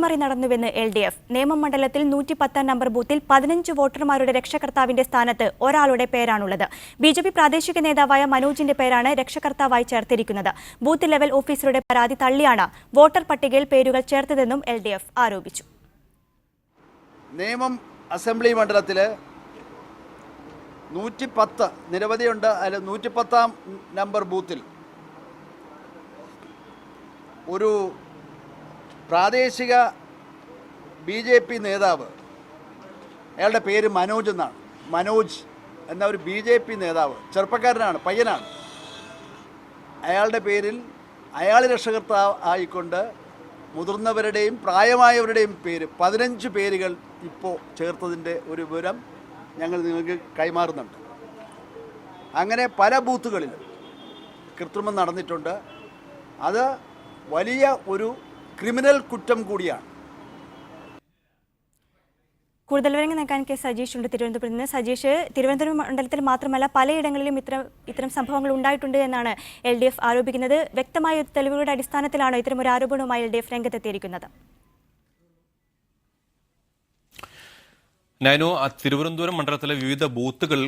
അട്ടിമറി നടന്നുവെന്ന് L D F Nemom മണ്ഡലത്തിൽ നൂറ്റി പത്താം നമ്പർ ബൂത്തിൽ പതിനഞ്ച് വോട്ടർമാരുടെ രക്ഷകർത്താവിന്റെ സ്ഥാനത്ത് ഒരാളുടെ പേരാണുള്ളത്. ബി ജെ പി പ്രാദേശിക നേതാവായ മനോജിന്റെ പേരാണ് രക്ഷകർത്താവായി ചേർത്തിരിക്കുന്നത്. ബൂത്ത് ലെവൽ ഓഫീസറുടെ പരാതി തള്ളിയാണ് വോട്ടർ പട്ടികയിൽ പേരുകൾ ചേർത്തതെന്നും എൽ ഡി എഫ് ആരോപിച്ചു. നേമം അസംബ്ലി മണ്ഡലത്തിൽ നൂറ്റി പത്ത് നിരവധിയുണ്ട്. അതിൽ നൂറ്റി പത്താം നമ്പർ ബൂത്തിൽ ഒരു പ്രാദേശിക ബി ജെ പി നേതാവ്. അയാളുടെ പേര് മനോജ് എന്നാണ്. മനോജ് എന്ന ഒരു ബി ജെ പി നേതാവ്. ചെറുപ്പക്കാരനാണ് പയ്യനാണ്. അയാളുടെ പേരിൽ അയാൾ രക്ഷകർത്താവ് ആയിക്കൊണ്ട് മുതിർന്നവരുടെയും പ്രായമായവരുടെയും പേര് പതിനഞ്ച് പേരുകൾ ഇപ്പോൾ ചേർത്തതിന്റെ ഒരു വിവരം ഞങ്ങൾ നിങ്ങൾക്ക് കൈമാറുന്നുണ്ട്. അങ്ങനെ പല ബൂത്തുകളിലും കൃത്രിമം നടന്നിട്ടുണ്ട്. അത് വലിയ ഒരു ക്രിമിനൽ കുറ്റം കൂടിയാണ്. കൂടുതൽ വിവരങ്ങൾ നൽകാൻ കെ സജീഷ് ഉണ്ട് തിരുവനന്തപുരത്ത് നിന്ന്. സജീഷ് തിരുവനന്തപുരം മണ്ഡലത്തിൽ മാത്രമല്ല പലയിടങ്ങളിലും ഇത്തരം ഇത്തരം സംഭവങ്ങൾ ഉണ്ടായിട്ടുണ്ട് എന്നാണ് എൽ ഡി എഫ് ആരോപിക്കുന്നത്. വ്യക്തമായ തെളിവുകളുടെ അടിസ്ഥാനത്തിലാണ് ഇത്തരം ഒരു ആരോപണവുമായി എൽ ഡി എഫ് രംഗത്തെത്തിയിരിക്കുന്നത്. നൈനു തിരുവനന്തപുരം മണ്ഡലത്തിലെ വിവിധ ബൂത്തുകൾ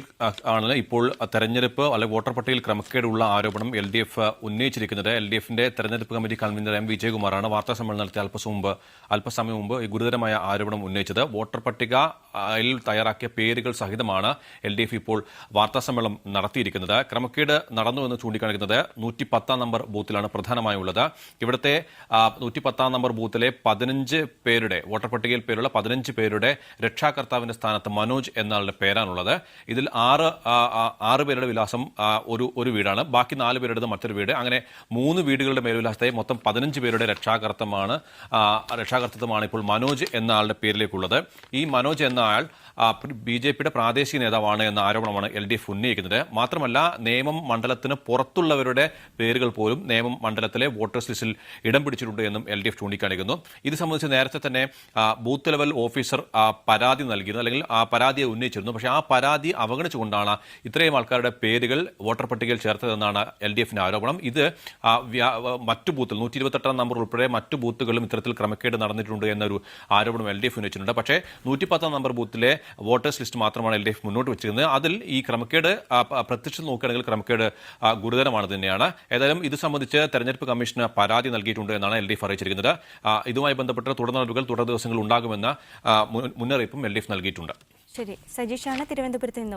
ആണ് ഇപ്പോൾ തെരഞ്ഞെടുപ്പ് അല്ലെങ്കിൽ വോട്ടർ പട്ടികയിൽ ക്രമക്കേടുള്ള ആരോപണം എൽ ഡി എഫ് ഉന്നയിച്ചിരിക്കുന്നത്. എൽ ഡി എഫിന്റെ തെരഞ്ഞെടുപ്പ് കമ്മിറ്റി കൺവീനർ എം വിജയകുമാറാണ് വാർത്താ സമ്മേളനം നടത്തിയ അല്പസം മുമ്പ് അല്പസമയം മുമ്പ് ഈ ഗുരുതരമായ ആരോപണം ഉന്നയിച്ചത്. വോട്ടർ പട്ടികയിൽ തയ്യാറാക്കിയ പേരുകൾ സഹിതമാണ് എൽ ഡി എഫ് ഇപ്പോൾ വാർത്താ സമ്മേളനം നടത്തിയിരിക്കുന്നത്. ക്രമക്കേട് നടന്നു എന്ന് ചൂണ്ടിക്കാണിക്കുന്നത് നൂറ്റി പത്താം നമ്പർ ബൂത്തിലാണ് പ്രധാനമായുള്ളത്. ഇവിടുത്തെ നൂറ്റി പത്താം നമ്പർ ബൂത്തിലെ പതിനഞ്ച് പേരുടെ വോട്ടർ പട്ടികയിൽ പേരുള്ള പതിനഞ്ച് പേരുടെ രക്ഷാകർത്താവിന്റെ സ്ഥാനത്ത് മനോജ് എന്നയാളുടെ പേരാണുള്ളത്. ഇതിൽ ആറ് ആറ് പേരുടെ വിലാസം ഒരു ഒരു വീടാണ്. ബാക്കി നാല് പേരുടേത് മറ്റൊരു വീട്. അങ്ങനെ മൂന്ന് വീടുകളുടെ മേൽവിലാസത്തെ മൊത്തം പതിനഞ്ച് പേരുടെ രക്ഷാകർത്തമാണ് രക്ഷാകർത്തൃത്വമാണ് ഇപ്പോൾ മനോജ് എന്ന ആളുടെ പേരിലേക്കുള്ളത്. ഈ മനോജ് എന്ന ആൾ ബി ജെ പിയുടെ പ്രാദേശിക നേതാവാണ് എന്ന ആരോപണമാണ് എൽ ഡി എഫ് ഉന്നയിക്കുന്നത്. മാത്രമല്ല നിയമം മണ്ഡലത്തിന് പുറത്തുള്ളവരുടെ പേരുകൾ പോലും നിയമം മണ്ഡലത്തിലെ വോട്ടേഴ്സ് ലിസ്റ്റിൽ ഇടം പിടിച്ചിട്ടുണ്ട് എന്നും എൽ ഡി എഫ് ചൂണ്ടിക്കാണിക്കുന്നു. ഇത് സംബന്ധിച്ച് നേരത്തെ തന്നെ ബൂത്ത് ലെവൽ ഓഫീസർ പരാതി പരാതി നൽകിയിരുന്നു അല്ലെങ്കിൽ ആ പരാതിയെ ഉന്നയിച്ചിരുന്നു. പക്ഷേ ആ പരാതി അവഗണിച്ചുകൊണ്ടാണ് ഇത്രയും ആൾക്കാരുടെ പേരുകൾ വോട്ടർ പട്ടികയിൽ ചേർത്തതെന്നാണ് എൽ ഡി എഫിന്റെ ആരോപണം ഇത് മറ്റു ബൂത്തിൽ നൂറ്റി ഇരുപത്തെട്ടാം നമ്പർ ഉൾപ്പെടെ മറ്റു ബൂത്തുകളും ഇത്തരത്തിൽ ക്രമക്കേട് നടന്നിട്ടുണ്ട് എന്നൊരു ആരോപണം എൽ ഡി എഫ് ഉന്നയിച്ചിട്ടുണ്ട്. പക്ഷേ നൂറ്റി പത്താം നമ്പർ ബൂത്തിലെ വോട്ടേഴ്സ് ലിസ്റ്റ് മാത്രമാണ് എൽ ഡി എഫ് മുന്നോട്ട് വെച്ചിരുന്നത് അതിൽ ഈ ക്രമക്കേട് പ്രത്യക്ഷ നോക്കുകയാണെങ്കിൽ ക്രമക്കേട് ഗുരുതരമാണ് തന്നെയാണ്. ഏതായാലും ഇത് സംബന്ധിച്ച് തെരഞ്ഞെടുപ്പ് കമ്മീഷന് പരാതി നൽകിയിട്ടുണ്ട് എന്നാണ് എൽ ഡി എഫ് അറിയിച്ചിരിക്കുന്നത് ഇതുമായി ബന്ധപ്പെട്ട് തുടർ നടപടികൾ തുടർ ദിവസങ്ങൾ ഉണ്ടാകുമെന്ന മുന്നറിയിപ്പും എൽ ഡി എഫ് നൽകിയിട്ടുണ്ട്. ശരി. സജീഷാണ് തിരുവനന്തപുരത്ത് നിന്നും.